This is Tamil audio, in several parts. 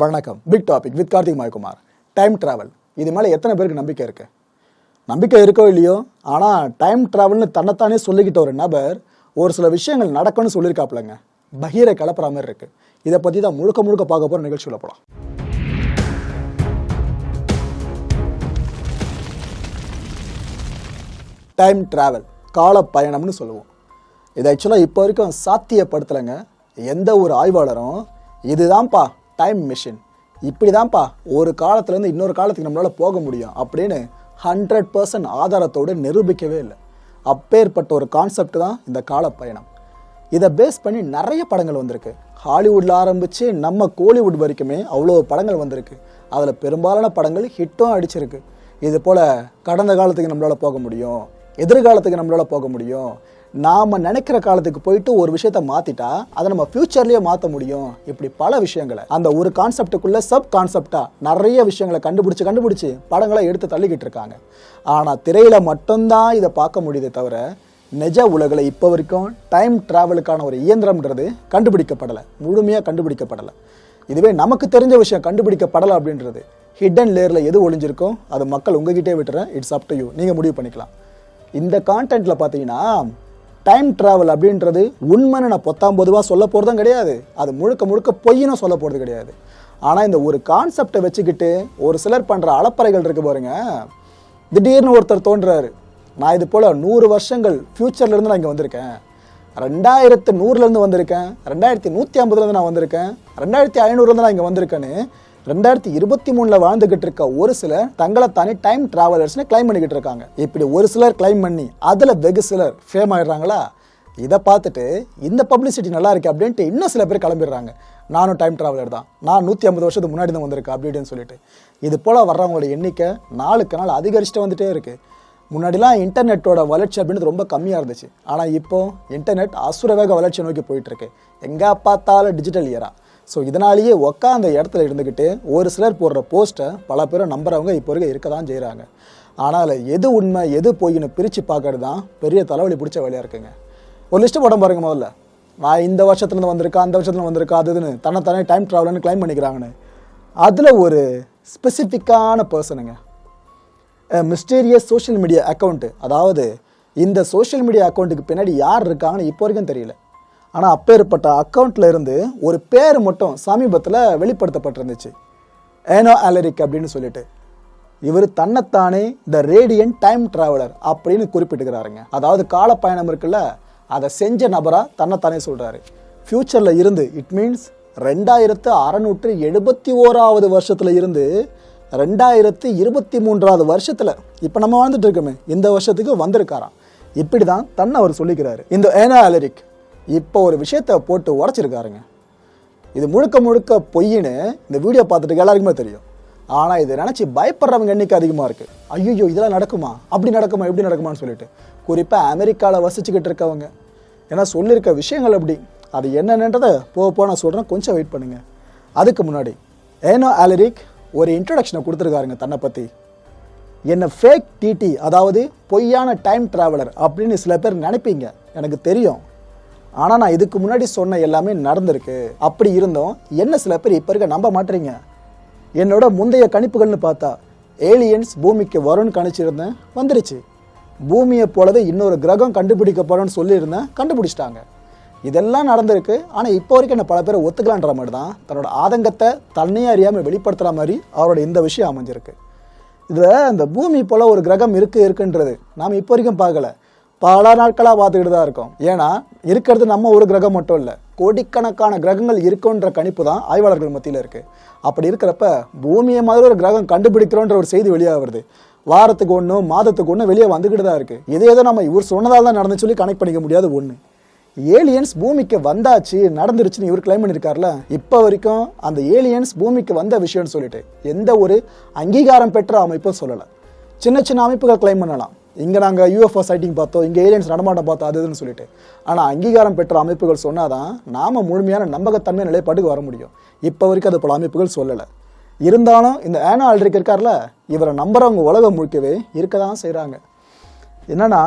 வணக்கம். Big topic with Karthik Mayakumar. Time travel இது மேலே எத்தனை பேருக்கு நம்பிக்கை இருக்குது நம்பிக்கை இருக்கோ இல்லையோ? ஆனால் டைம் டிராவல்னு தன்னைத்தானே சொல்லிக்கிட்ட ஒரு நபர் ஒரு சில விஷயங்கள் நடக்கும்னு சொல்லியிருக்காப்லங்க பகீரை கலப்புற மாதிரி இருக்குது இதை பற்றி தான் முழுக்க முழுக்க பார்க்க போகிற நிகழ்ச்சியில் போகலாம் டைம் டிராவல் கால பயணம்னு சொல்லுவோம். இது ஆக்சுவலாக இப்போ வரைக்கும் சாத்தியப்படுத்தலைங்க. எந்த ஒரு ஆய்வாளரும் இதுதான்ப்பா டைம் மிஷின் இப்படி தான்ப்பா ஒரு காலத்துலேருந்து இன்னொரு காலத்துக்கு நம்மளால் போக முடியும் அப்படின்னு ஹண்ட்ரட் பர்சன்ட் ஆதாரத்தோடு நிரூபிக்கவே இல்லை. அப்பேற்பட்ட ஒரு கான்செப்ட் தான் இந்த கால பயணம் இதை பேஸ் பண்ணி நிறைய படங்கள் வந்திருக்கு. ஹாலிவுட்டில் ஆரம்பித்து நம்ம கோலிவுட் வரைக்குமே அவ்வளோ படங்கள் வந்திருக்கு. அதில் பெரும்பாலான படங்கள் ஹிட்டும் அடிச்சிருக்கு. இது போல் கடந்த காலத்துக்கு நம்மளால் போக முடியும் எதிர்காலத்துக்கு நம்மளால் போக முடியும் நாம் நினைக்கிற காலத்துக்கு போயிட்டு ஒரு விஷயத்த மாற்றிட்டா அதை நம்ம ஃப்யூச்சர்லேயே மாற்ற முடியும். இப்படி பல விஷயங்களை. அந்த ஒரு கான்செப்டுக்குள்ளே சப் கான்செப்டாக நிறைய விஷயங்களை கண்டுபிடிச்சி கண்டுபிடிச்சி படங்களை எடுத்து தள்ளிக்கிட்டு இருக்காங்க. ஆனால் திரையில் மட்டும்தான் இதை பார்க்க முடியுதே தவிர நிஜ உலகில் இப்போ வரைக்கும் டைம் டிராவலுக்கான ஒரு இயந்திரம்ன்றது கண்டுபிடிக்கப்படலை. முழுமையாக கண்டுபிடிக்கப்படலை. இதுவே நமக்கு தெரிஞ்ச விஷயம் கண்டுபிடிக்கப்படலை அப்படின்றது. ஹிடன் லேயரில் எது ஒளிஞ்சிருக்கோ அது மக்கள் உங்ககிட்டே விட்டுறேன். இட்ஸ் அப் டு யூ நீங்கள் முடிவு பண்ணிக்கலாம். இந்த கான்டென்ட்டில் பார்த்தீங்கன்னா டைம் ட்ராவல் அப்படின்றது உண்மைன்னு நான் பத்தாம் பொதுவாக சொல்ல போகிறதும் கிடையாது. அது முழுக்க முழுக்க பொய்னும் சொல்ல போகிறது கிடையாது. ஆனால் இந்த ஒரு கான்செப்டை வச்சுக்கிட்டு ஒரு சிலர் பண்ணுற அலப்பறைகள் இருக்கு பாருங்க. திடீர்னு ஒருத்தர் தோன்றாரு. நான் இது போல் நூறு வருஷங்கள் ஃப்யூச்சர்லேருந்து நான் இங்கே வந்திருக்கேன். ரெண்டாயிரத்து நூறுலேருந்து வந்திருக்கேன். ரெண்டாயிரத்தி நூற்றி ஐம்பதுலேருந்து நான் வந்திருக்கேன். ரெண்டாயிரத்தி ஐநூறுலேருந்து நான் இங்கே வந்திருக்கேன்னு ரெண்டாயிரத்தி இருபத்தி மூணில் வாழ்ந்துகிட்டு இருக்க ஒரு சிலர் தங்களை தானே டைம் டிராவலர்ஸ்னு கிளைம் பண்ணிக்கிட்டு இருக்காங்க இப்படி ஒரு சிலர் கிளைம் பண்ணி அதில் வெகு சிலர் ஃபேம் ஆயிடுறாங்களா? இதை பார்த்துட்டு இந்த பப்ளிசிட்டி நல்லா இருக்கு அப்படின்ட்டு இன்னும் சில பேர் கிளம்பிடுறாங்க. நானும் டைம் டிராவலர் தான். நான் நூற்றி ஐம்பது வருஷத்துக்கு முன்னாடி தான் வந்திருக்கேன் அப்படி இப்படின்னு சொல்லிட்டு. இது போல் வர்றவங்களோட எண்ணிக்கை நாளுக்கு நாள் அதிகரிச்சுட்டு வந்துட்டே இருக்குது முன்னாடிலாம் இன்டர்நெட்டோட வளர்ச்சி அப்படின்றது ரொம்ப கம்மியாக இருந்துச்சு. ஆனால் இப்போ இன்டர்நெட் அசுரவேக வளர்ச்சி நோக்கி போயிட்டுருக்கு. எங்கே பார்த்தாலும் டிஜிட்டல் இயரா ஸோ இதனாலேயே உக்காந்த இடத்துல இருந்துக்கிட்டு ஒரு சிலர் போடுற போஸ்ட்டை பல பேரும் நம்புறவங்க இப்போ இருக்க இருக்க தான் செய்கிறாங்க ஆனால் எது உண்மை எது பொய்னு பிரித்து பார்க்கறது தான் பெரிய தலைவலி பிடிச்ச வேலையாக இருக்குங்க. ஒரு லிஸ்ட்டு போட பாருங்க முதல்ல. நான் இந்த வருஷத்துலேருந்து வந்திருக்கேன் அந்த வருஷத்துல வந்திருக்கா அது இதுன்னு தன்னைத்தானே டைம் ட்ராவல்னு கிளைம் பண்ணிக்கிறாங்கன்னு. அதில் ஒரு ஸ்பெசிஃபிக்கான பர்சனுங்க மிஸ்டீரியஸ் சோஷியல் மீடியா அக்கௌண்ட்டு அதாவது இந்த சோஷியல் மீடியா அக்கௌண்ட்டுக்கு பின்னாடி யார் இருக்காங்கன்னு இப்போ வரைக்கும் தெரியல. ஆனால் அப்பேற்பட்ட அக்கௌண்ட்டில் இருந்து ஒரு பேர் மட்டும் சமீபத்தில் வெளிப்படுத்தப்பட்டிருந்துச்சு. ஏனோ அலரிக் அப்படின்னு சொல்லிட்டு. இவர் தன்னைத்தானே த ரேடியன் டைம் டிராவலர் அப்படின்னு குறிப்பிட்டுக்கிறாருங்க. அதாவது காலப்பயணம் இருக்குல்ல அதை செஞ்ச நபராக தன்னைத்தானே சொல்கிறாரு ஃப்யூச்சரில் இருந்து இட் மீன்ஸ் ரெண்டாயிரத்து அறநூற்று எழுபத்தி ஓராவது வருஷத்தில் இருந்து ரெண்டாயிரத்து இருபத்தி மூன்றாவது வருஷத்தில் இப்போ நம்ம வாழ்ந்துட்டு இருக்கோமே இந்த வருஷத்துக்கு வந்திருக்காராம். இப்படி தான் தன்னை அவர் சொல்லிக்கிறாரு. இந்த ஏனா அலரிக் இப்போ ஒரு விஷயத்தை போட்டு உடச்சிருக்காருங்க. இது முழுக்க முழுக்க பொய்ன்னு இந்த வீடியோ பார்த்துட்டு எல்லாருக்குமே தெரியும். ஆனால் இதை நினச்சி பயப்படுறவங்க எண்ணிக்கை அதிகமாக இருக்குது ஐயோ இதெல்லாம் நடக்குமா? அப்படி நடக்குமா? எப்படி நடக்குமான்னு சொல்லிட்டு. குறிப்பாக அமெரிக்காவில் வசிச்சுக்கிட்டு இருக்கவங்க. ஏன்னா சொல்லியிருக்க விஷயங்கள் அப்படி அது என்னென்னன்றதை போக போக நான் சொல்கிறேன் கொஞ்சம் வெயிட் பண்ணுங்கள் அதுக்கு முன்னாடி ஏனோ ஆலரிக் ஒரு இன்ட்ரடக்ஷனை கொடுத்துருக்காருங்க தன்னை பற்றி என்ன ஃபேக் டிடி அதாவது பொய்யான டைம் ட்ராவலர் அப்படின்னு சில பேர் நினைப்பீங்க. எனக்கு தெரியும். ஆனால் நான் இதுக்கு முன்னாடி சொன்ன எல்லாமே நடந்திருக்கு. அப்படி இருந்தோம். என்ன சில பேர் இப்போ இருக்க நம்ப மாட்டீங்க. என்னோட முந்தைய கணிப்புகள்னு பார்த்தா ஏலியன்ஸ் பூமிக்கு வரும்னு கணிச்சிருந்தேன் வந்துருச்சு. பூமியை போலவே இன்னொரு கிரகம் கண்டுபிடிக்கப்படும்னு சொல்லியிருந்தேன் கண்டுபிடிச்சிட்டாங்க. இதெல்லாம் நடந்திருக்கு. ஆனால் இப்போ வரைக்கும் என்ன பல பேரை ஒத்துக்கலான்ற மாதிரி தான் தன்னோட ஆதங்கத்தை தன்னையே அறியாமல் வெளிப்படுத்துகிற மாதிரி அவரோட இந்த விஷயம் அமைஞ்சிருக்கு. இதில் அந்த பூமி போல் ஒரு கிரகம் இருக்குது இருக்குன்றது நாம் இப்போ வரைக்கும் பார்க்கல. பல நாட்களாக பார்த்துக்கிட்டு தான் இருக்கோம். ஏன்னா இருக்கிறது நம்ம ஒரு கிரகம் மட்டும் இல்லை. கோடிக்கணக்கான கிரகங்கள் இருக்குன்ற கணிப்பு தான் ஆய்வாளர்கள் மத்தியில் இருக்குது அப்படி இருக்கிறப்ப பூமியை மாதிரி ஒரு கிரகம் கண்டுபிடிக்கிறோன்ற ஒரு செய்தி வெளியாக வருது. வாரத்துக்கு ஒன்று மாதத்துக்கு ஒன்று வெளியே வந்துக்கிட்டு தான் இருக்குது இதே ஏதோ நம்ம இவர் சொன்னதால் தான் நடந்து சொல்லி கனெக்ட் பண்ணிக்க முடியாது ஒன்று ஏலியன்ஸ் பூமிக்கு வந்தாச்சு நடந்துருச்சுன்னு இவர் கிளைம் பண்ணியிருக்காருல இப்போ வரைக்கும் அந்த ஏலியன்ஸ் பூமிக்கு வந்த விஷயம்னு சொல்லிட்டு எந்த ஒரு அங்கீகாரம் பெற்ற அமைப்பும் சொல்லலை. சின்ன சின்ன அமைப்புகள் கிளைம் பண்ணலாம். இங்கே நாங்கள் யூஎஃப்ஓ சைட்டிங் பார்த்தோம் இங்கே ஏலியன்ஸ் நடமாட்டம் பார்த்தோம் அது இதுன்னு சொல்லிட்டு. ஆனால் அங்கீகாரம் பெற்ற அமைப்புகள் சொன்னால் தான் நாம முழுமையான நம்பகத்தன்மை நிலைப்பாட்டுக்கு வர முடியும். இப்போ வரைக்கும் அது பல அமைப்புகள் சொல்லலை. இருந்தாலும் இந்த ஆனா ஆல்ட்ரிக் இருக்கார்ல இவரை நம்புறவங்க உலகம் முழுக்கவே இருக்க தான் செய்கிறாங்க என்னென்னா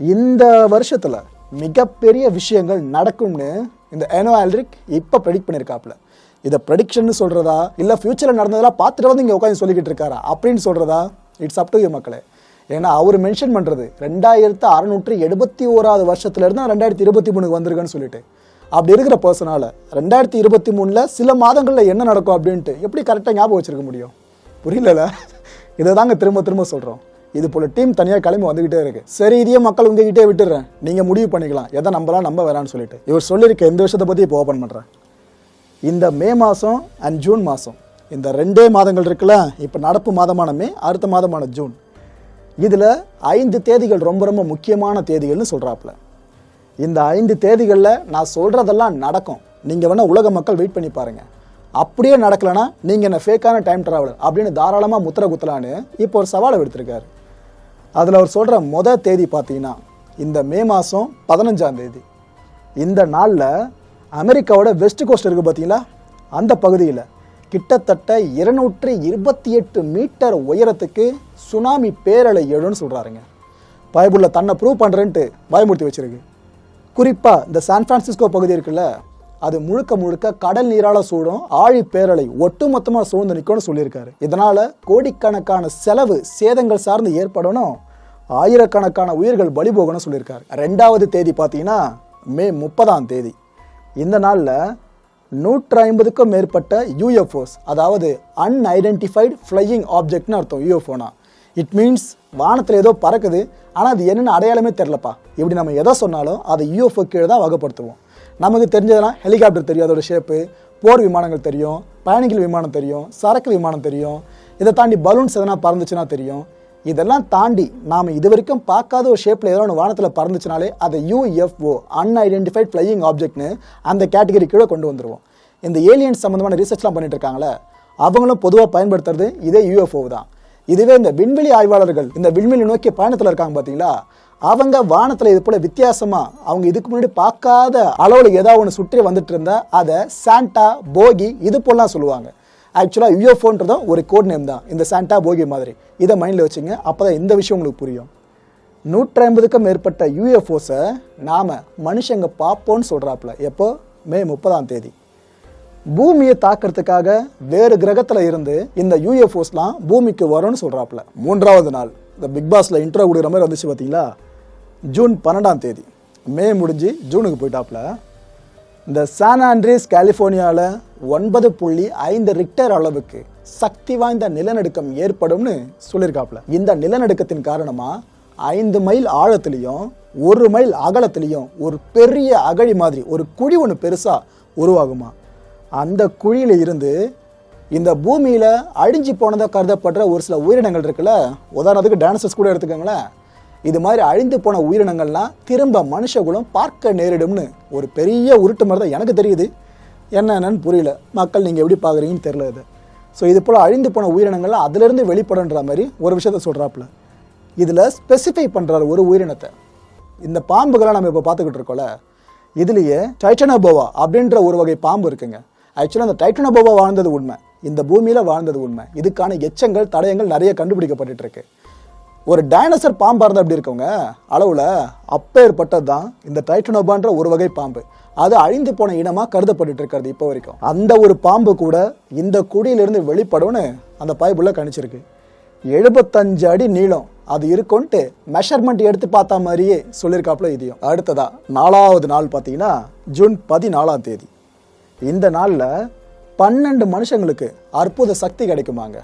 இந்த வருஷத்தில் மிகப்பெரிய விஷயங்கள் நடக்கும்னு இந்த ஏனோ ஆல்ட்ரிக் இப்போ ப்ரெடிக்ட் பண்ணியிருக்காப்புல இதை ப்ரெடிக்ஷன் சொல்கிறதா இல்லை ஃப்யூச்சரில் நடந்ததெல்லாம் பார்த்துட்டு வந்து இங்கே உட்காந்து சொல்லிக்கிட்டு இருக்காரா அப்படின்னு சொல்கிறதா இட்ஸ் அப் டு யூ மக்களே. ஏன்னா அவர் மென்ஷன் பண்ணுறது ரெண்டாயிரத்து அறநூற்றி எழுபத்தி ஓராவது வருஷத்துலேருந்து ரெண்டாயிரத்தி இருபத்தி மூணுக்கு வந்திருக்குன்னு சொல்லிட்டு. அப்படி இருக்கிற பர்சனால ரெண்டாயிரத்தி இருபத்தி மூணில் சில மாதங்களில் என்ன நடக்கும் அப்படின்ட்டு எப்படி கரெக்டாக ஞாபகம் வச்சுருக்க முடியும்? புரியல இதை தாங்க திரும்ப திரும்ப சொல்கிறோம் இது போல் டீம் தனியாக கிளம்பி வந்துக்கிட்டே இருக்கு. சரி இதையே மக்கள் உங்ககிட்டே விட்டுறேன். நீங்கள் முடிவு பண்ணிக்கலாம். எதை நம்பலாம் நம்ப வேணாம்னு சொல்லிட்டு. இவர் சொல்லியிருக்க இந்த விஷயத்தை பற்றி இப்போ ஓப்பன் பண்ணுறேன் இந்த மே மாதம் அண்ட் ஜூன் மாதம் இந்த ரெண்டே மாதங்கள் இருக்குல்ல இப்போ நடப்பு மாதமான மே அடுத்த மாதமான ஜூன். இதில் ஐந்து தேதிகள் ரொம்ப ரொம்ப முக்கியமான தேதிகள்னு சொல்கிறாப்புல இந்த ஐந்து தேதிகளில் நான் சொல்கிறதெல்லாம் நடக்கும். நீங்கள் வேணால் உலக மக்கள் வெயிட் பண்ணி பாருங்கள் அப்படியே நடக்கலைன்னா நீங்கள் என்ன ஃபேக்கான டைம் ட்ராவலர் அப்படின்னு தாராளமாக முத்திர குத்தலான்னு இப்போ ஒரு சவாலை எடுத்திருக்காரு அதில் அவர் சொல்கிற மொதல் தேதி பார்த்தீங்கன்னா இந்த மே மாதம் பதினஞ்சாம் தேதி. இந்த நாளில் அமெரிக்காவோட வெஸ்ட் கோஸ்ட் இருக்குது பார்த்தீங்களா அந்த பகுதியில். கிட்டத்தட்ட இருநூற்றி இருபத்தி எட்டு மீட்டர் உயரத்துக்கு சுனாமி பேரலை எழுன்னு சொல்கிறாருங்க பைபிளில் தன்னை ப்ரூவ் பண்ணுறேன்ட்டு பயமுறுத்தி வச்சிருக்கு. குறிப்பாக இந்த சான் ஃப்ரான்சிஸ்கோ பகுதி இருக்குல்ல அது முழுக்க முழுக்க கடல் நீரால சூடும் ஆழி பேரலை ஒட்டுமொத்தமாக சூழ்ந்து நிற்கும்னு சொல்லியிருக்காரு. இதனால கோடிக்கணக்கான செலவு சேதங்கள் சார்ந்து ஏற்படணும் ஆயிரக்கணக்கான உயிர்கள் பலி போகணும்னு சொல்லியிருக்காரு. ரெண்டாவது தேதி பார்த்தீங்கன்னா மே முப்பதாம் தேதி. இந்த நாளில் நூற்றி ஐம்பதுக்கும் மேற்பட்ட யூஎஃப்ஓஸ் அதாவது அன்ஐடென்டிஃபைடு ஃப்ளையிங் ஆப்ஜெக்ட்னு அர்த்தம் யூஎஃப்ஓனா இட் மீன்ஸ் வானத்தில் ஏதோ பறக்குது ஆனால் அது என்னென்னு அடையாளமே தெரிலப்பா இப்படி நம்ம எதை சொன்னாலும் அதை யூஎஃப்ஓ கீழே தான் வகைப்படுத்துவோம். நமக்கு தெரிஞ்சதெல்லாம் ஹெலிகாப்டர் தெரியும் அதோட ஷேப்பு போர் விமானங்கள் தெரியும் பயணிகள் விமானம் தெரியும் சரக்கு விமானம் தெரியும். இதை தாண்டி பலூன்ஸ் எதனா பறந்துச்சுன்னா தெரியும். இதெல்லாம் தாண்டி நாம் இது வரைக்கும் பார்க்காத ஒரு ஷேப்பில் ஏதோ ஒன்று வானத்தில் பறந்துச்சுனாலே அதை யூஎஃப்ஓ அன்ஐடென்டிஃபைட் ஃப்ளையிங் ஆப்ஜெக்ட்னு அந்த கேட்டகரி கீழே கொண்டு வந்துடுவோம் இந்த ஏலியன்ஸ் சம்மந்தமான ரிசர்ச்லாம் பண்ணிட்டு இருக்காங்களே அவங்களும் பொதுவாக பயன்படுத்துறது இதே யூஎஃப்ஓ தான். இதுவே இந்த விண்வெளி ஆய்வாளர்கள் இந்த விண்வெளி நோக்கி பயணத்தில் இருக்காங்க பார்த்தீங்களா அவங்க வானத்தில் இது போல் வித்தியாசமாக அவங்க இதுக்கு முன்னாடி பார்க்காத அளவில் ஏதாவது ஒன்று சுற்றி வந்துட்டு இருந்தால் அதை சாண்டா போகி இது போலாம் சொல்லுவாங்க. ஆக்சுவலாக யூஎஃப்ஓன்றதும் ஒரு கோட் நேம் தான். இந்த சாண்டா போகி மாதிரி. இதை மைண்டில் வச்சுங்க அப்போ தான் இந்த விஷயம் உங்களுக்கு புரியும். நூற்றி ஐம்பதுக்கும் மேற்பட்ட யூஎஃப்ஓஸை நாம் மனுஷங்க பார்ப்போம்னு சொல்கிறாப்புல எப்போ? மே முப்பதாம் தேதி. பூமியை தாக்கிறதுக்காக வேறு கிரகத்தில் இருந்து இந்த யூஎஃப்ஓஸ்லாம் பூமிக்கு வரும்னு சொல்கிறாப்புல மூன்றாவது நாள். இந்த பிக் பாஸில் இன்ட்ரோ கொடுக்குற மாதிரி வந்துச்சு பார்த்தீங்களா ஜூன் பன்னெண்டாம் தேதி. மே முடிஞ்சு ஜூனுக்கு போயிட்டாப்புல. இந்த சான் ஆண்ட்ரீஸ் கலிஃபோர்னியாவில் ஒன்பது புள்ளி ஐந்து ரிக்டர் அளவுக்கு சக்தி வாய்ந்த நிலநடுக்கம் ஏற்படும்னு சொல்லியிருக்காப்புல. இந்த நிலநடுக்கத்தின் காரணமாக ஐந்து மைல் ஆழத்துலேயும் ஒரு மைல் அகலத்துலேயும் ஒரு பெரிய அகழி மாதிரி ஒரு குழி ஒன்று பெருசாக உருவாகுமா? அந்த குழியில் இருந்து இந்த பூமியில் அழிஞ்சு போனதாக கருதப்படுற ஒரு சில உயிரினங்கள் இருக்குல்ல உதாரணத்துக்கு டான்சர்ஸ் கூட எடுத்துக்கோங்களேன். இது மாதிரி அழிந்து போன உயிரினங்கள்லாம் திரும்ப மனுஷகுலம் பார்க்க நேரிடும்னு ஒரு பெரிய உருட்டு மாதிரி தான் எனக்கு தெரியுது. என்னென்னு புரியல. மக்கள் நீங்கள் எப்படி பார்க்குறீங்கன்னு தெரியல இது. ஸோ இது போல் அழிந்து போன உயிரினங்கள்லாம் அதிலிருந்து வெளிப்படுன்ற மாதிரி ஒரு விஷயத்த சொல்கிறாப்புல இதில் ஸ்பெசிஃபை பண்ணுறாரு ஒரு உயிரினத்தை. இந்த பாம்புகளை நம்ம இப்போ பார்த்துக்கிட்டு இருக்கோம்ல. இதுலேயே டைட்டனோபோவா அப்படின்ற ஒரு வகை பாம்பு இருக்குங்க. ஆக்சுவலாக அந்த டைட்டனோபோவா வாழ்ந்தது உண்மை. இந்த பூமியில் வாழ்ந்தது உண்மை. இதுக்கான எச்சங்கள் தடயங்கள் நிறைய கண்டுபிடிக்கப்பட்டுட்டு இருக்கு. ஒரு டைனோசர் பாம்பாக இருந்தால் எப்படி இருக்கவங்க? அளவில் அப்பேற்பட்டது தான் இந்த டைட்டனோபான்ற ஒரு வகை பாம்பு. அது அழிந்து போன இனமாக கருதப்பட்டுட்டு இருக்கிறது இப்போ வரைக்கும். அந்த ஒரு பாம்பு கூட இந்த குடியிலிருந்து வெளிப்படும்னு அந்த பைபிள்ல கணிச்சிருக்கு. எழுபத்தஞ்சு அடி நீளம். அது இருக்கும்ன்ட்டு மெஷர்மெண்ட் எடுத்து பார்த்தா மாதிரியே சொல்லியிருக்காப்புல இதையும். அடுத்ததா நாலாவது நாள் பார்த்தீங்கன்னா ஜூன் பதினாலாம் தேதி. இந்த நாளில் பன்னெண்டு மனுஷங்களுக்கு அற்புத சக்தி கிடைக்குமாங்க.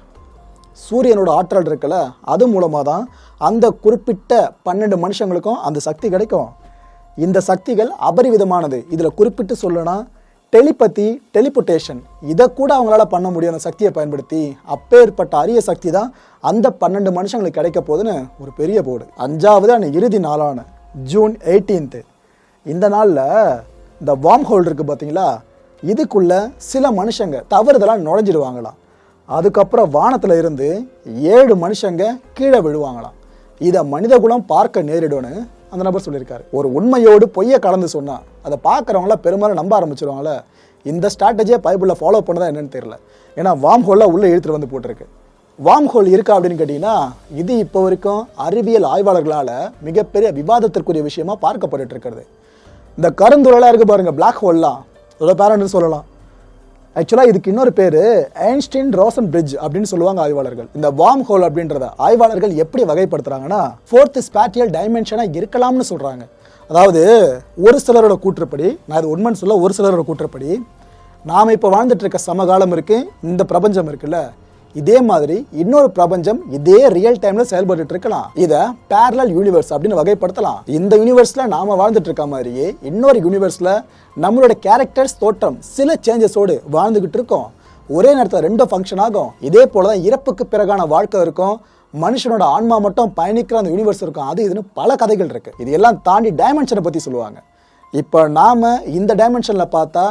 சூரியனோட ஆற்றல் இருக்குல்ல அது மூலமாக தான் அந்த குறிப்பிட்ட பன்னெண்டு மனுஷங்களுக்கும் அந்த சக்தி கிடைக்கும். இந்த சக்திகள் அபரிவிதமானது. இதில் குறிப்பிட்டு சொல்லணும்னா டெலிபதி டெலிபுட்டேஷன் இதை கூட அவங்களால பண்ண முடியும் அந்த சக்தியை பயன்படுத்தி அப்பேற்பட்ட அரிய சக்தி தான் அந்த பன்னெண்டு மனுஷங்களுக்கு கிடைக்க போகுதுன்னு ஒரு பெரிய போர்டு அஞ்சாவது அந்த இறுதி நாளான ஜூன் எயிட்டீன்த்து இந்த நாளில் இந்த வார்ம் ஹோல் இருக்குது பார்த்தீங்களா இதுக்குள்ளே சில மனுஷங்க தவறுதலாக நுழைஞ்சிடுவாங்களாம். அதுக்கப்புறம் வானத்தில் இருந்து ஏழு மனுஷங்க கீழே விழுவாங்களாம். இதை மனிதகுலம் பார்க்க நேரிடும்னு அந்த நபர் சொல்லியிருக்காரு. ஒரு உண்மையோடு பொய்யை கலந்து சொன்னால் அதை பார்க்குறவங்களாம் பெரும்பாலும் நம்ப ஆரம்பிச்சிருவாங்களே இந்த ஸ்ட்ராட்டஜியை பைபிளில் ஃபாலோ பண்ணதா என்னன்னு தெரியல. ஏன்னா வார்ம் ஹோலில் உள்ளே இழுத்துட்டு வந்து போட்டிருக்கு. வார்ம் ஹோல் இருக்கா அப்படின்னு கேட்டிங்கன்னா இது இப்போ வரைக்கும் அறிவியல் ஆய்வாளர்களால் மிகப்பெரிய விவாதத்திற்குரிய விஷயமா பார்க்கப்பட்டு இருக்கிறது. இந்த கருந்துளைலாம் இருக்கு பாருங்கள் பிளாக் ஹோல்லாம் அதோட பேரண்ட்னு சொல்லலாம். ஆக்சுவலாக இதுக்கு இன்னொரு பேர் ஐன்ஸ்டீன் ரோசன் பிரிட்ஜ் அப்படின்னு சொல்லுவாங்க ஆய்வாளர்கள். இந்த வார்ம் ஹோல் அப்படின்றத ஆய்வாளர்கள் எப்படி வகைப்படுத்துறாங்கன்னா ஃபோர்த் ஸ்பேட்டியல் டைமென்ஷனாக இருக்கலாம்னு சொல்கிறாங்க அதாவது ஒரு சிலரோட கூற்றுப்படி நான் இது உண்மைன்னு சொல்ல ஒரு சிலரோட கூற்றுப்படி நாம் இப்போ வாழ்ந்துட்டு இருக்க சமகாலம் இருக்குது இந்த பிரபஞ்சம் இருக்குல்ல இதே மாதிரி இன்னொரு பிரபஞ்சம் இதே ரியல் டைம்ல செயல்பட்டு இருக்கலாம். இத பேரலல் யூனிவர்ஸ் அப்படின்னு வகைப்படுத்தலாம். இந்த யூனிவர்ஸ்ல நாம வாழ்ந்துட்டு இருக்க மாதிரியே இன்னொரு யூனிவர்ஸ்ல நம்மளோட கேரக்டர்ஸ் தோற்றம் சில சேஞ்சஸோடு வாழ்ந்துகிட்டு இருக்கோம். ஒரே நேரத்தில் ரெண்டும் ஃபங்க்ஷன் ஆகும். இதே போல தான் இறப்புக்கு பிறகான வாழ்க்கை இருக்கும். மனுஷனோட ஆன்மா மட்டும் பயணிக்கிற அந்த யூனிவர்ஸ் இருக்கும். அது இதுன்னு பல கதைகள் இருக்கு. இது எல்லாம் தாண்டி டைமென்ஷனை பற்றி சொல்லுவாங்க. இப்போ நாம இந்த டைமென்ஷனில் பார்த்தா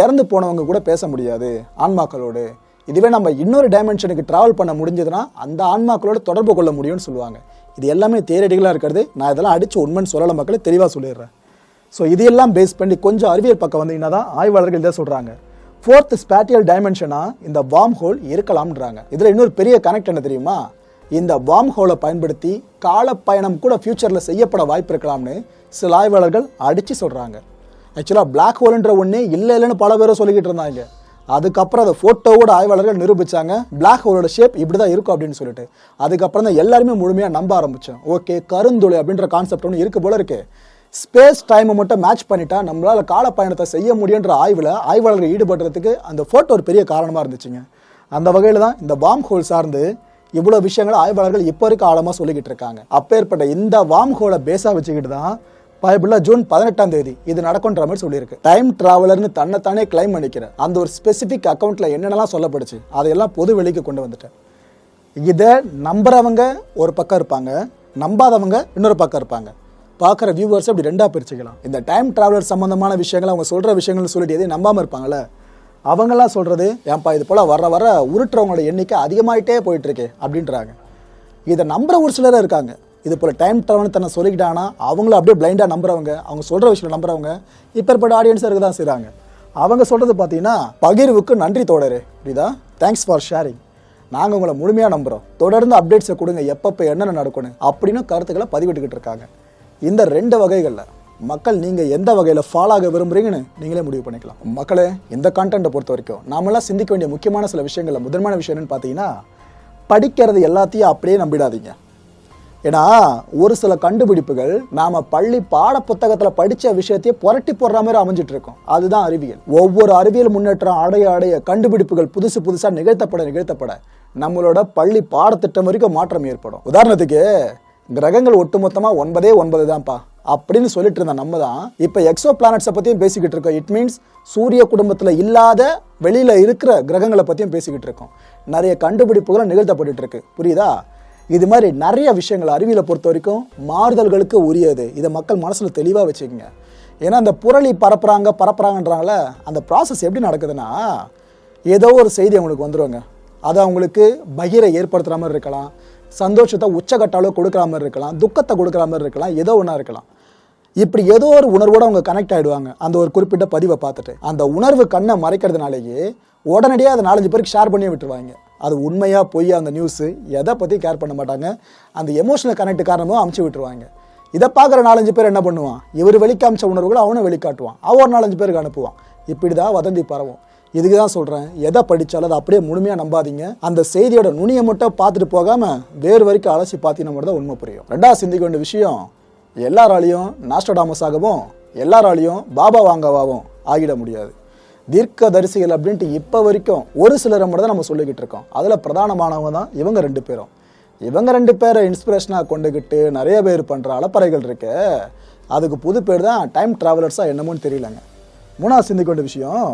இறந்து போனவங்க கூட பேச முடியாது. ஆன்மாக்களோடு. இதுவே நம்ம இன்னொரு டைமென்ஷனுக்கு ட்ராவல் பண்ண முடிஞ்சதுன்னா அந்த ஆன்மாக்களோட தொடர்பு கொள்ள முடியும்னு சொல்லுவாங்க. இது எல்லாமே தேரடிகளாக இருக்கிறது. நான் இதெல்லாம் அடிச்சு உண்மைன்னு சொல்லலை மக்களை தெளிவாக சொல்லிடுறேன். ஸோ இதையெல்லாம் பேஸ் பண்ணி கொஞ்சம் அறிவியல் பக்கம் வந்தீங்கன்னா தான் ஆய்வாளர்கள் இதை சொல்கிறாங்க ஃபோர்த் ஸ்பேட்டியல் டைமென்ஷனாக இந்த வார்ம் ஹோல் இருக்கலாம்ன்றாங்க. இதில் இன்னொரு பெரிய கனெக்ட் என்ன தெரியுமா? இந்த வார்ம் ஹோலை பயன்படுத்தி காலப்பயணம் கூட ஃப்யூச்சரில் செய்யப்பட வாய்ப்பு இருக்கலாம்னு சில ஆய்வாளர்கள் அடித்து சொல்கிறாங்க ஆக்சுவலாக பிளாக் ஹோல்ன்ற ஒன்றே இல்லை இல்லைன்னு பல பேரும் சொல்லிக்கிட்டு இருந்தாங்க. அதுக்கப்புறம் அதை ஃபோட்டோவோட ஆய்வாளர்கள் நிரூபிச்சாங்க. பிளாக் ஹோலோட ஷேப் இப்படி தான் இருக்கும் அப்படின்னு சொல்லிட்டு. அதுக்கப்புறம் தான் எல்லாருமே முழுமையாக நம்ப ஆரம்பித்தோம் ஓகே கருந்துளை அப்படின்ற கான்செப்ட் ஒன்று இருக்கு போல இருக்கு. ஸ்பேஸ் டைமை மட்டும் மேட்ச் பண்ணிட்டா நம்மளால் கால பயணத்தை செய்ய முடியுன்ற ஆய்வில் ஆய்வாளர்கள் ஈடுபடுறதுக்கு அந்த ஃபோட்டோ ஒரு பெரிய காரணமாக இருந்துச்சுங்க. அந்த வகையில் தான் இந்த வார்ம் ஹோல் சார்ந்து இவ்வளோ விஷயங்களை ஆய்வாளர்கள் இப்போ வரைக்கும் ஆழமாக சொல்லிக்கிட்டு இருக்காங்க. அப்பேற்பட்ட இந்த வார்ம் ஹோலை பேஸாக வச்சுக்கிட்டு தான் பைபிளில் ஜூன் பதினெட்டாம் தேதி இது நடக்கும்ன்ற மாதிரி சொல்லியிருக்கு. டைம் டிராவலர்னு தன்னைத்தானே கிளைம் பண்ணிக்கிற அந்த ஒரு ஸ்பெசிஃபிக் அக்கௌண்ட்டில் என்னென்னலாம் சொல்லப்படுச்சு அதையெல்லாம் பொது வெளிக்கு கொண்டு வந்துட்டேன். இதை நம்புறவங்க ஒரு பக்கம் இருப்பாங்க நம்பாதவங்க இன்னொரு பக்கம் இருப்பாங்க. பார்க்குற வியூவர்ஸ் அப்படி ரெண்டாக பிரிச்சுக்கலாம். இந்த டைம் டிராவலர் சம்மந்தமான விஷயங்கள் அவங்க சொல்கிற விஷயங்கள்னு சொல்லிட்டு எதையும் நம்பாமல் இருப்பாங்கல்ல அவங்களாம் சொல்கிறது ஏன்பா இது போல் வர வர உருட்டுறவங்களோட எண்ணிக்கை அதிகமாகிட்டே போயிட்டுருக்கே அப்படின்றாங்க. இதை நம்புற ஒரு சிலராக இருக்காங்க. இது போல் டைம் ட்ராவல்னு தன்னை சொல்லிக்கிட்டானா அவங்களும் அப்படியே பிளைண்டாக நம்புறவங்க அவங்க சொல்கிற விஷயம் நம்புறவங்க இப்பேற்பட்ட ஆடியன்ஸாக இருக்க தான் செய்கிறாங்க அவங்க சொல்கிறது பார்த்தீங்கன்னா பகிர்வுக்கு நன்றி தோழரே புரியுதா? தேங்க்ஸ் ஃபார் ஷேரிங் நாங்கள் உங்களை முழுமையாக நம்புகிறோம் தொடர்ந்து அப்டேட்ஸை கொடுங்க எப்பப்போ என்னென்ன நடக்கணும் அப்படின்னு கருத்துக்களை பதிவிட்டுக்கிட்டு இருக்காங்க. இந்த ரெண்டு வகைகளில் மக்கள் நீங்கள் எந்த வகையில் ஃபாலோ ஆக விரும்புகிறீங்கன்னு நீங்களே முடிவு பண்ணிக்கலாம். மக்களே இந்த கான்டென்ட்டை பொறுத்த வரைக்கும் நாமெல்லாம் சிந்திக்க வேண்டிய முக்கியமான சில விஷயங்களில் முதன்மையான விஷயம் பார்த்தீங்கன்னா படிக்கிறது எல்லாத்தையும் அப்படியே நம்பிடாதீங்க. ஏன்னா ஒரு சில கண்டுபிடிப்புகள் நாம பள்ளி பாட புத்தகத்துல படிச்ச விஷயத்தையே புரட்டி போடுற மாதிரி அமைஞ்சிட்டு இருக்கும் அதுதான் அறிவியல். ஒவ்வொரு அறிவியல் முன்னேற்றம் அடைய அடைய கண்டுபிடிப்புகள் புதுசு புதுசா நிகழ்த்தப்பட நிகழ்த்தப்பட நம்மளோட பள்ளி பாடத்திட்டம் வரைக்கும் மாற்றம் ஏற்படும். உதாரணத்துக்கு கிரகங்கள் ஒட்டுமொத்தமா ஒன்பதே ஒன்பது தான்ப்பா. அப்படின்னு சொல்லிட்டு இருந்த நம்ம தான் இப்போ எக்ஸோ பிளானட்ஸை பற்றியும் பேசிக்கிட்டு இருக்கோம். இட் மீன்ஸ் சூரிய குடும்பத்தில் இல்லாத வெளியில் இருக்கிற கிரகங்களை பற்றியும் பேசிக்கிட்டு இருக்கோம். நிறைய கண்டுபிடிப்புகளும் நிகழ்த்தப்பட்டுட்டு இருக்கு. புரியுதா? இது மாதிரி நிறைய விஷயங்கள் அறிவியலை பொறுத்த வரைக்கும் மாறுதல்களுக்கு உரியது. இதை மக்கள் மனசில் தெளிவாக வச்சுக்கோங்க. ஏன்னா அந்த புரளி பரப்புறாங்க பரப்புறாங்கன்றாங்கள அந்த ப்ராசஸ் எப்படி நடக்குதுன்னா ஏதோ ஒரு செய்தி அவங்களுக்கு வந்துடுவாங்க அது அவங்களுக்கு பகிரை ஏற்படுத்துகிற மாதிரி இருக்கலாம் சந்தோஷத்தை உச்சகட்ட கொடுக்குற மாதிரி இருக்கலாம் துக்கத்தை கொடுக்குற மாதிரி இருக்கலாம் ஏதோ ஒன்றா இருக்கலாம். இப்படி ஏதோ ஒரு உணர்வோடு அவங்க கனெக்ட் ஆகிடுவாங்க அந்த ஒரு குறிப்பிட்ட பதிவை பார்த்துட்டு. அந்த உணர்வு கண்ணை மறைக்கிறதுனாலேயே உடனடியாக அதை நாலஞ்சு பேருக்கு ஷேர் பண்ணி விட்டுருவாங்க. அது உண்மையாக பொய்யா அந்த நியூஸு எதை பற்றி கேர் பண்ண மாட்டாங்க. அந்த எமோஷனல் கனெக்ட் காரணமாக அமுச்சு விட்டுருவாங்க. இதை பார்க்குற நாலஞ்சு பேர் என்ன பண்ணுவான்? இவர் வெளிக்காமிச்ச உணர்வுகளை அவனும் வெளிக்காட்டுவான். அவன் ஒரு நாலஞ்சு பேருக்கு அனுப்புவான். இப்படி தான் வதந்தி பரவும். இதுக்கு தான் சொல்கிறேன் எதை படித்தாலும் அதை அப்படியே முழுமையாக நம்பாதீங்க. அந்த செய்தியோட நுனியை மட்டும் பார்த்துட்டு போகாமல் வேறு வரைக்கும் அலசி பார்த்தீங்கன்னா மட்டும் தான் உண்மை புரியும். ரெண்டாவது சிந்திக்க வேண்டிய விஷயம் எல்லாராலையும் நாஸ்டடாமஸாகவும் எல்லாராலையும் பாபா வாங்கவாகவும் ஆகிட முடியாது. தீர்க்க தரிசிகள் அப்படின்ட்டு இப்போ வரைக்கும் ஒரு சிலரை மட்டும் தான் நம்ம சொல்லிக்கிட்டு இருக்கோம். அதில் பிரதானமானவங்க தான் இவங்க ரெண்டு பேரும். இவங்க ரெண்டு பேரை இன்ஸ்பிரேஷனாக கொண்டுக்கிட்டு நிறைய பேர் பண்ணுற அலப்பறைகள் இருக்கு. அதுக்கு புது பேர் தான் டைம் ட்ராவலர்ஸாக என்னமோன்னு தெரியலங்க. மூணாவது சிந்திக்க வேண்டிய விஷயம்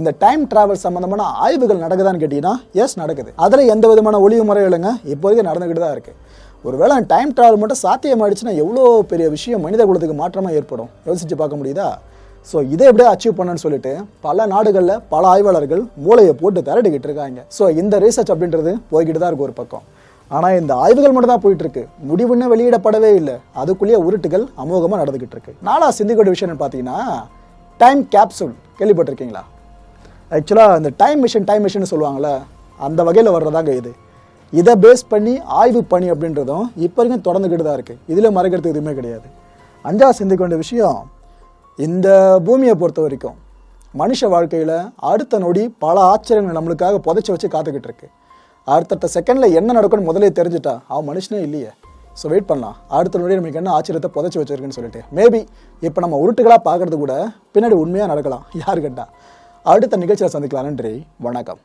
இந்த டைம் டிராவல் சம்மந்தமான ஆய்வுகள் நடக்குதான்னு கேட்டிங்கன்னா எஸ் நடக்குது. அதில் எந்த விதமான ஒளிவு முறை இல்லைங்க. இப்போதைக்கு நடந்துக்கிட்டு தான் இருக்குது ஒருவேளை டைம் ட்ராவல் மட்டும் சாத்தியமாயிடுச்சுன்னா எவ்வளோ பெரிய விஷயம் மனித குலத்துக்கு மாற்றமாக ஏற்படும்? யோசிச்சு பார்க்க முடியுதா? ஸோ இதை எப்படியே அச்சீவ் பண்ணணும்னு சொல்லிட்டு பல நாடுகளில் பல ஆய்வாளர்கள் மூளையை போட்டு திரட்டிக்கிட்டு இருக்காங்க. ஸோ இந்த ரீசர்ச் அப்படின்றது போய்கிட்டு தான் இருக்கு ஒரு பக்கம். ஆனால் இந்த ஆய்வுகள் மட்டும் தான் போயிட்டு இருக்கு. முடிவுன்னு வெளியிடப்படவே இல்லை. அதுக்குள்ளேயே உருட்டுகள் அமோகமாக நடந்துகிட்டு இருக்கு. நாலா சிந்திக்கக்கூடிய விஷயம் பார்த்தீங்கன்னா டைம் கேப்சூல் கேள்விப்பட்டிருக்கீங்களா? ஆக்சுவலாக இந்த டைம் மிஷின் டைம் மிஷின் சொல்லுவாங்கள்ல அந்த வகையில் வர்றதாங்க இது. இதை பேஸ் பண்ணி ஆய்வு பணி அப்படின்றதும் இப்போ வரைக்கும் தொடர்ந்துக்கிட்டு தான் இருக்குது இதில் மறைக்கிறதுக்கு எதுவுமே கிடையாது. அஞ்சாவது சிந்திக்க வேண்டிய விஷயம் இந்த பூமியை பொறுத்த வரைக்கும் மனுஷ வாழ்க்கையில் அடுத்த நொடி பல ஆச்சரியங்கள் நம்மளுக்காக புதைச்சி வச்சு காத்துக்கிட்டு இருக்கு. அடுத்தடுத்த செகண்டில் என்ன நடக்கும்னு முதலே தெரிஞ்சுட்டா அவன் மனுஷனே இல்லையே. ஸோ வெயிட் பண்ணலாம். அடுத்த நொடி நமக்கு என்ன ஆச்சரியத்தை புதைச்சி வச்சிருக்குன்னு சொல்லிட்டு. மேபி இப்போ நம்ம உருட்டுகளாக பார்க்கறது கூட பின்னாடி உண்மையாக நடக்கலாம். யாரு கேட்டால் அடுத்த நிகழ்ச்சியில் சந்திக்கலாம். நன்றி. வணக்கம்.